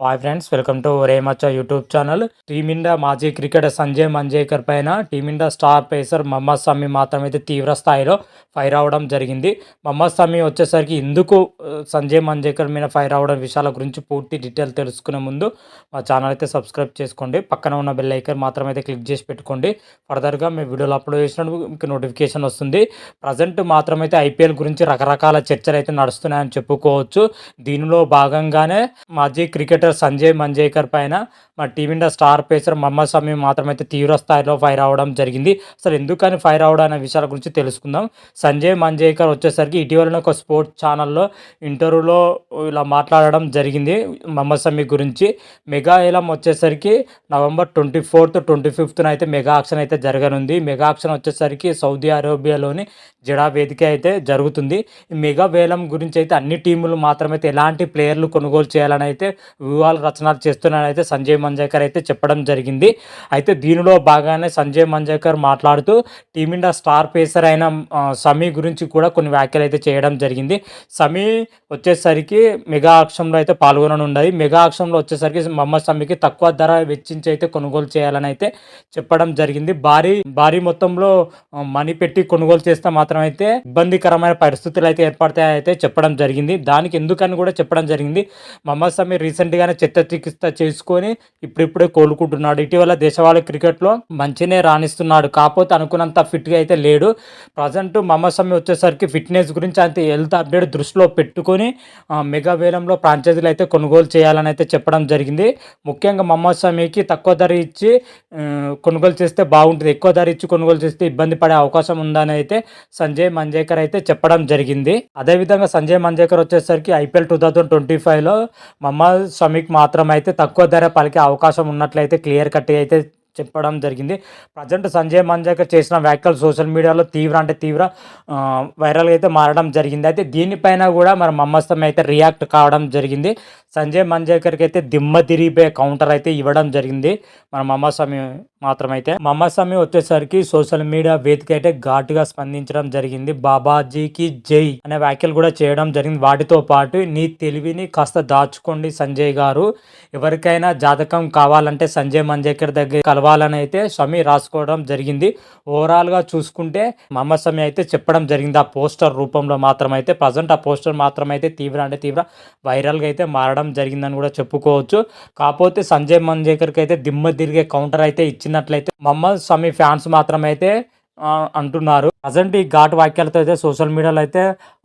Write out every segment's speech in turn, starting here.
Hi friends welcome to రేమచ్చ YouTube channel team India మాజీ cricketer Sanjay Manjrekar పైన team India star pacer Mohammed Shami మాత్రం అయితే తీవ్ర స్థాయిలో ఫైర్ అవడం జరిగింది. మహమ్మద్ షమి వచ్చేసరికి ఎందుకు సంజయ్ మంజేకర్ మీద ఫైర్ అవడం విషయాల గురించి పూర్తి డీటెయిల్ తెలుసుకునే ముందు మా ఛానల్ అయితే సబ్స్క్రైబ్ చేసుకోండి. పక్కన ఉన్న బెల్ ఐకన్ మాత్రం అయితే క్లిక్ చేసి పెట్టుకోండి. ఫర్దర్గా మేము వీడియోలు అప్లోడ్ చేసినప్పుడు మీకు నోటిఫికేషన్ వస్తుంది. ప్రజెంట్ మాత్రం అయితే ఐపీఎల్ గురించి రకరకాల చర్చలు అయితే నడుస్తున్నాయని చెప్పుకోవచ్చు. దీనిలో భాగంగానే మాజీ క్రికెటర్ సంజయ్ మంజేకర్ పైన మా team India star pacer Mohammed Shami మాత్రం అయితే తీవ్ర స్థాయిలో ఫైర్ అవ్వడం జరిగింది. అసలు ఎందుకని ఫైర్ అవ్వడం అనే విషయాల గురించి తెలుసుకుందాం. సంజయ్ మంజేకర్ వచ్చేసరికి ఇటీవలనే ఒక స్పోర్ట్స్ ఛానల్లో ఇంటర్వ్యూలో ఇలా మాట్లాడడం జరిగింది మహమ్మద్ షమి గురించి. మెగా ఏలం వచ్చేసరికి నవంబర్ ట్వంటీ ఫోర్త్ ట్వంటీ ఫిఫ్త్న అయితే మెగా ఆక్షన్ అయితే జరగనుంది. మెగా ఆక్షన్ వచ్చేసరికి సౌదీ అరేబియాలోని జడా వేదిక అయితే జరుగుతుంది. మెగా వేలం గురించి అయితే అన్ని టీములు మాత్రమైతే ఎలాంటి ప్లేయర్లు కొనుగోలు చేయాలని అయితే వ్యూహాలు రచనలు చేస్తున్నారని అయితే సంజయ్ మంజేకర్ అయితే చెప్పడం జరిగింది. అయితే దీనిలో బాగానే సంజయ్ మంజేకర్ మాట్లాడుతూ టీమిండియా స్టార్ పేసర్ అయిన సమీ గురించి కూడా కొన్ని వ్యాఖ్యలు అయితే చేయడం జరిగింది. సమీ వచ్చేసరికి మెగా ఆక్షంలో అయితే పాల్గొననున్నది మెగా ఆక్షంలో వచ్చేసరికి మహమ్మద్ సమీకి తక్కువ ధర వెచ్చించి అయితే కొనుగోలు చేయాలని అయితే చెప్పడం జరిగింది. భారీ భారీ మొత్తంలో మనీ పెట్టి కొనుగోలు చేస్తే మాత్రం అయితే ఇబ్బందికరమైన పరిస్థితులు అయితే ఏర్పడతాయి అయితే చెప్పడం జరిగింది. దానికి ఎందుకని కూడా చెప్పడం జరిగింది. మహమ్మద్ సమీ రీసెంట్గా చిత్త చికిత్స చేసుకొని ఇప్పుడిప్పుడే కోలుకుంటున్నాడు. ఇటీవల దేశవాళీ క్రికెట్లో మంచినే రాణిస్తున్నాడు. కాకపోతే అనుకున్నంత ఫిట్గా అయితే లేడు. ప్రజెంట్ మహమ్మద్ సమీ వచ్చేసరికి ఫిట్నెస్ గురించి అంత హెల్త్ అప్డేట్ దృష్టిలో పెట్టుకొని మెగా వేలంలో ఫ్రాంచైజీలు అయితే కొనుగోలు చేయాలని అయితే చెప్పడం జరిగింది. ముఖ్యంగా మహమ్మద్ షమీకి తక్కువ ధర ఇచ్చి కొనుగోలు చేస్తే బాగుంటుంది. ఎక్కువ ధర ఇచ్చి కొనుగోలు చేస్తే ఇబ్బంది పడే అవకాశం ఉందని అయితే సంజయ్ మంజేకర్ అయితే చెప్పడం జరిగింది. అదేవిధంగా సంజయ్ మంజేకర్ వచ్చేసరికి ఐపీఎల్ టూ థౌజండ్ ట్వంటీ ఫైవ్లో స్వామి షమీక్ మాత్రం అయితే తక్కువ ధర పలికే అవకాశం ఉన్నట్లయితే క్లియర్ కట్ అయితే చెప్పడం జరిగింది. ప్రజెంట్ సంజయ్ మంజేకర్ చేసిన వ్యాఖ్యలు సోషల్ మీడియాలో తీవ్ర అంటే తీవ్ర వైరల్గా అయితే మారడం జరిగింది. అయితే దీనిపైన కూడా మరి మమ్మస్తం అయితే రియాక్ట్ కావడం జరిగింది. సంజయ్ మంజేకర్కి అయితే దిమ్మ తిరిగిపోయే కౌంటర్ అయితే ఇవ్వడం జరిగింది. మన మమ్మస్వామి మాత్రమైతే మమ్మస్వామి వచ్చేసరికి సోషల్ మీడియా వేదిక అయితే ఘాటుగా స్పందించడం జరిగింది. బాబాజీకి జై అనే వ్యాఖ్యలు కూడా చేయడం జరిగింది. వాటితో పాటు నీ తెలివిని కాస్త దాచుకోండి సంజయ్ గారు. ఎవరికైనా జాతకం కావాలంటే సంజయ్ మంజేకర్ దగ్గర కలవాలని అయితే షమి రాసుకోవడం జరిగింది. ఓవరాల్గా చూసుకుంటే మహమ్మద్ షమి అయితే చెప్పడం జరిగింది. ఆ పోస్టర్ రూపంలో మాత్రమైతే ప్రజెంట్ ఆ పోస్టర్ మాత్రమైతే తీవ్ర అంటే తీవ్ర వైరల్గా అయితే మారడం జరిగిందని కూడా చెప్పుకోవచ్చు. కాకపోతే సంజయ్ మంజేకర్కి అయితే దిమ్మ తిరిగే కౌంటర్ అయితే ఇచ్చినట్లయితే మహమ్మద్ షమి ఫ్యాన్స్ మాత్రమైతే అంటున్నారు. ప్రజెంట్ ఈ ఘాటు వాక్యాలతో అయితే సోషల్ మీడియాలో అయితే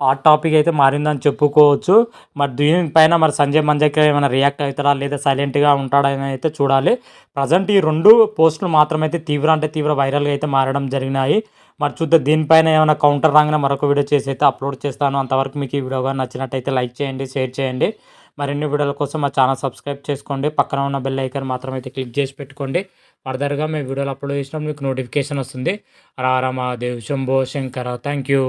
ఆ టాపిక్ అయితే మారిందని చెప్పుకోవచ్చు. మరి దీనిపైన మరి సంజయ్ మంజయ్కి ఏమైనా రియాక్ట్ అవుతారా లేదా సైలెంట్గా ఉంటాడని అయితే చూడాలి. ప్రజెంట్ ఈ రెండు పోస్టులు మాత్రమైతే తీవ్ర అంటే తీవ్ర వైరల్గా అయితే మారడం జరిగినాయి. మరి చూద్దాం దీనిపైన ఏమైనా కౌంటర్ రాగానే మరొక వీడియో చేసి అయితే అప్లోడ్ చేస్తాను. అంతవరకు మీకు ఈ వీడియో కానీ నచ్చినట్టయితే లైక్ చేయండి షేర్ చేయండి. మరిన్ని వీడియోల కోసం మా ఛానల్ సబ్స్క్రైబ్ చేసుకోండి. పక్కన ఉన్న బెల్ ఐకాన్ మాత్రం అయితే క్లిక్ చేసి పెట్టుకోండి. ఫర్దర్గా మేము వీడియోలు అప్లోడ్ చేసినప్పుడు మీకు నోటిఫికేషన్ వస్తుంది. రారా మహాదేవ్ శంభో శంకర థ్యాంక్ యూ